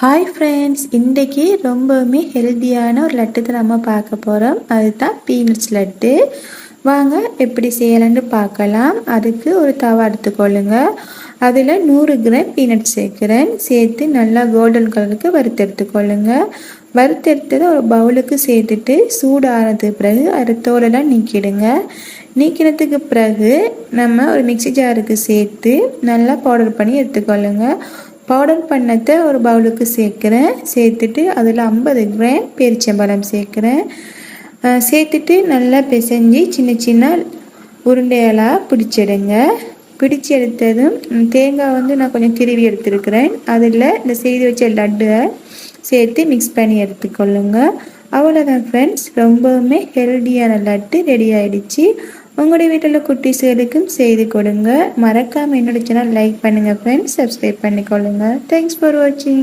Hi friends இன்றைக்கி ரொம்பவுமே ஹெல்த்தியான ஒரு லட்டு தான் நம்ம பார்க்க போகிறோம் அதுதான் பீனட்ஸ் லட்டு. வாங்க எப்படி செய்யலான்னு பார்க்கலாம். அதுக்கு ஒரு தவா எடுத்துக்கொள்ளுங்க. அதில் நூறு கிராம் பீனட் சேர்க்குறேன். சேர்த்து நல்லா கோல்டன் கலருக்கு வறுத்தெடுத்துக்கொள்ளுங்க வறுத்தெடுத்ததை ஒரு பவுலுக்கு சேர்த்துட்டு சூடு பிறகு அது தோலெல்லாம் நீக்கிடுங்க. நீக்கினதுக்கு பிறகு நம்ம ஒரு மிக்சி ஜாருக்கு சேர்த்து நல்லா பவுடர் பண்ணி எடுத்துக்கொள்ளுங்க. பவுடர் பண்ணத்தை ஒரு பவுலுக்கு சேர்க்குறேன். சேர்த்துட்டு அதில் ஐம்பது கிராம் பேரிச்சம்பழம் சேர்க்குறேன். சேர்த்துட்டு நல்லா பிசைஞ்சு சின்ன சின்ன உருண்டையெல்லாம் பிடிச்சிடுங்க. பிடிச்சி எடுத்ததும் தேங்காய் வந்து நான் கொஞ்சம் திருவி எடுத்துருக்கிறேன். அதில் இந்த செய்து வச்ச லட்டை சேர்த்து மிக்ஸ் பண்ணி எடுத்துக்கொள்ளுங்க. அவ்வளோதான் ஃப்ரெண்ட்ஸ் ரொம்பவுமே ஹெல்தியான லட்டு ரெடி ஆகிடுச்சு உங்களுடைய வீட்டில் குட்டி சேலுக்கும் செய்து கொடுங்க. மறக்காமல் என்னோட சேனல் லைக் பண்ணுங்கள் ஃப்ரெண்ட்ஸ் சப்ஸ்கிரைப் பண்ணிக்கொள்ளுங்க. தேங்க்ஸ் ஃபார் வாட்சிங்